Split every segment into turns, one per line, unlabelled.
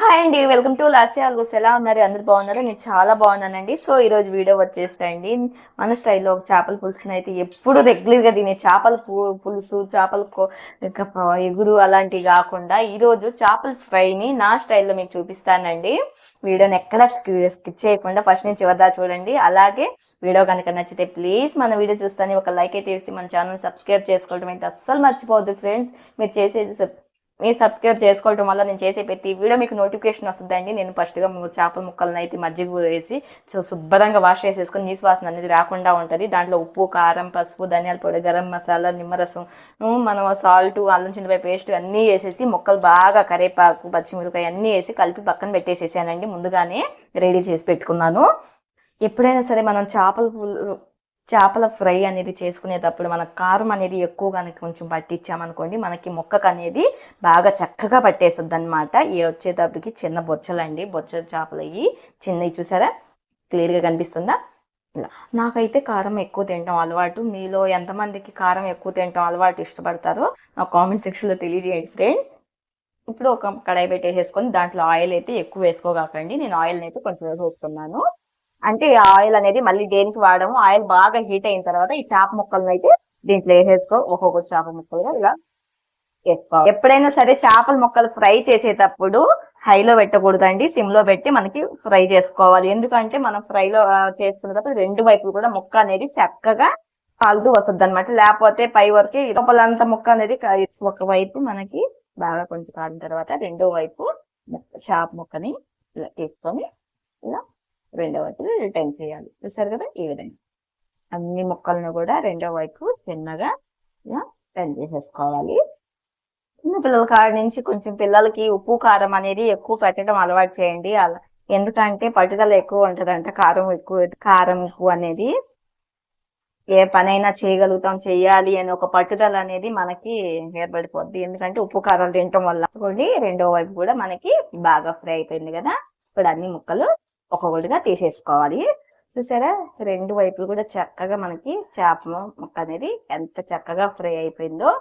Hi అండి welcome to Lasya. Algos ఎలా ఉన్నారు? అందరు బాగున్నారు? నేను చాలా బాగున్నానండి. సో ఈ రోజు వీడియో వచ్చేస్తాయండి మన స్టైల్లో ఒక చేపల పులుసుని అయితే ఎప్పుడు రెగ్యులర్గా తినే చేపల పులుసు చేపల కో- ఎగురు అలాంటివి కాకుండా ఈ రోజు చేపల ఫ్రైని నా స్టైల్లో మీకు చూపిస్తానండి. వీడియోని ఎక్కడ స్కిప్ చేయకుండా ఫస్ట్ నుంచి చివరిదా చూడండి. అలాగే వీడియో కనుక నచ్చితే ప్లీజ్ మన వీడియో చూస్తాను ఒక లైక్ అయితే వేసి మన ఛానల్ సబ్స్క్రైబ్ చేసుకోవడం అయితే అస్సలు మర్చిపోవద్దు ఫ్రెండ్స్. మీరు చేసేది మీరు సబ్స్క్రైబ్ చేసుకోవడం వల్ల నేను చేసే ప్రతి వీడియో మీకు నోటిఫికేషన్ వస్తుందండి. నేను ఫస్ట్గా చేపల ముక్కలను అయితే మజ్జిగ వేసి శుభ్రంగా వాష్ చేసేసుకొని నీసు వాసన అనేది రాకుండా ఉంటుంది. దాంట్లో ఉప్పు కారం పసుపు ధనియాల పొడి గరం మసాలా నిమ్మరసం మనం సాల్ట్ అల్లం చింతపై పేస్ట్ అన్నీ వేసేసి ముక్కలు బాగా కరేపాకు పచ్చిమిరపకాయ అన్నీ వేసి కలిపి పక్కన పెట్టేసేసానండి. ముందుగానే రెడీ చేసి పెట్టుకున్నాను. ఎప్పుడైనా సరే మనం చేపల పులు- చేపల ఫ్రై అనేది చేసుకునేటప్పుడు మన కారం అనేది ఎక్కువ కనుక కొంచెం పట్టించామనుకోండి మనకి మొక్కకు అనేది బాగా చక్కగా పట్టేస్తుంది అనమాట ఈ వచ్చేటప్పటికి చిన్న బొచ్చలండి. బొచ్చ చేపలు అయ్యి చిన్నవి చూసారా? క్లియర్గా కనిపిస్తుందా? నాకైతే కారం ఎక్కువ తినడం అలవాటు. మీలో ఎంతమందికి కారం ఎక్కువ తింటాం అలవాటు ఇష్టపడతారో నా కామెంట్ సెక్షన్లో తెలియజేయండి ఫ్రెండ్. ఇప్పుడు ఒక కడాయి పెట్టేసేసుకొని దాంట్లో ఆయిల్ అయితే ఎక్కువ వేసుకోగాకండి. నేను ఆయిల్ని అయితే కొంచెం వేసుకున్నాను అంటే ఈ ఆయిల్ అనేది మళ్ళీ దేనికి వాడము? ఆయిల్ బాగా హీట్ అయిన తర్వాత ఈ చేప ముక్కలను అయితే దీంట్లో వేసేసుకో. ఒక్కొక్క చేప ముక్కలుగా ఇలా వేసుకోవాలి ఎప్పుడైనా సరే చేపల ముక్కలు ఫ్రై చేసేటప్పుడు హైలో పెట్టకూడదండి. సిమ్లో పెట్టి మనకి ఫ్రై చేసుకోవాలి. ఎందుకంటే మనం ఫ్రైలో చేసుకునేటప్పుడు రెండు వైపులు కూడా ముక్క అనేది చక్కగా కాలుతూ వస్తుంది అనమాట లేకపోతే పై వరకు లోపలంతా ముక్క అనేది ఒక వైపు మనకి బాగా కొంచెం కాడిన తర్వాత రెండో వైపు చేప ముక్కని ఇలా తీసుకొని రెండో రిటర్న్ చేయాలి. చూసారు కదా? ఈ విధంగా. అన్ని ముక్కలను కూడా రెండో వైపు చిన్నగా ఇలా టర్న్ చేసేసుకోవాలి. చిన్న పిల్లల కాడ నుంచి కొంచెం పిల్లలకి ఉప్పు కారం అనేది ఎక్కువ పెట్టడం అలవాటు చేయండి. అలా ఎందుకంటే పట్టుదల ఎక్కువ ఉంటదంట కారం ఎక్కువ కారం ఎక్కువ అనేది. ఏ పనైనా చేయగలుగుతాం చెయ్యాలి అని ఒక పట్టుదల అనేది మనకి ఏర్పడిపోద్ది. ఎందుకంటే ఉప్పు కారాలు తినటం వల్ల. కూడా రెండో వైపు కూడా మనకి బాగా ఫ్రై అయిపోయింది కదా? ఇప్పుడు అన్ని ముక్కలు ఒక్కొక్కటిగా తీసేసుకోవాలి. చూసారా? రెండు వైపులు కూడా చక్కగా మనకి చేప ముక్క అనేది ఎంత చక్కగా ఫ్రై అయిపోయిందో.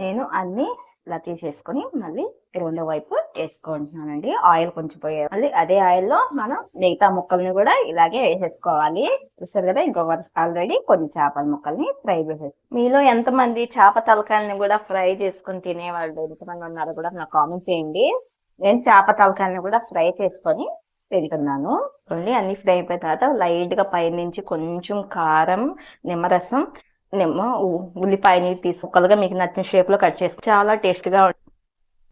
నేను అన్ని ఇలా తీసేసుకొని మళ్ళీ రెండో వైపు వేసుకుంటున్నానండి. ఆయిల్ కొంచెం పోయే మళ్ళీ అదే ఆయిల్లో మనం మిగతా ముక్కల్ని కూడా ఇలాగే వేసేసుకోవాలి. చూసారు కదా? ఇంకొక ఆల్రెడీ కొన్ని చేపల ముక్కల్ని ఫ్రై చేసేసి. మీలో ఎంతమంది చేప తలకాయలని కూడా ఫ్రై చేసుకొని తినేవాళ్ళు? ఎంతమంది ఉన్నారో కూడా నాకు కామెంట్ చేయండి. నేను చేప తలకాయని కూడా ఫ్రై చేసుకొని తింటున్నాను ఓన్లీ అన్ని ఫ్రై అయిపోయిన తర్వాత లైట్గా పైనుంచి కొంచెం కారం నిమ్మరసం నిమ్మ ఉల్లిపాయని తీసి మీకు నచ్చిన షేప్లో కట్ చేసి చాలా టేస్ట్గా ఉంటుంది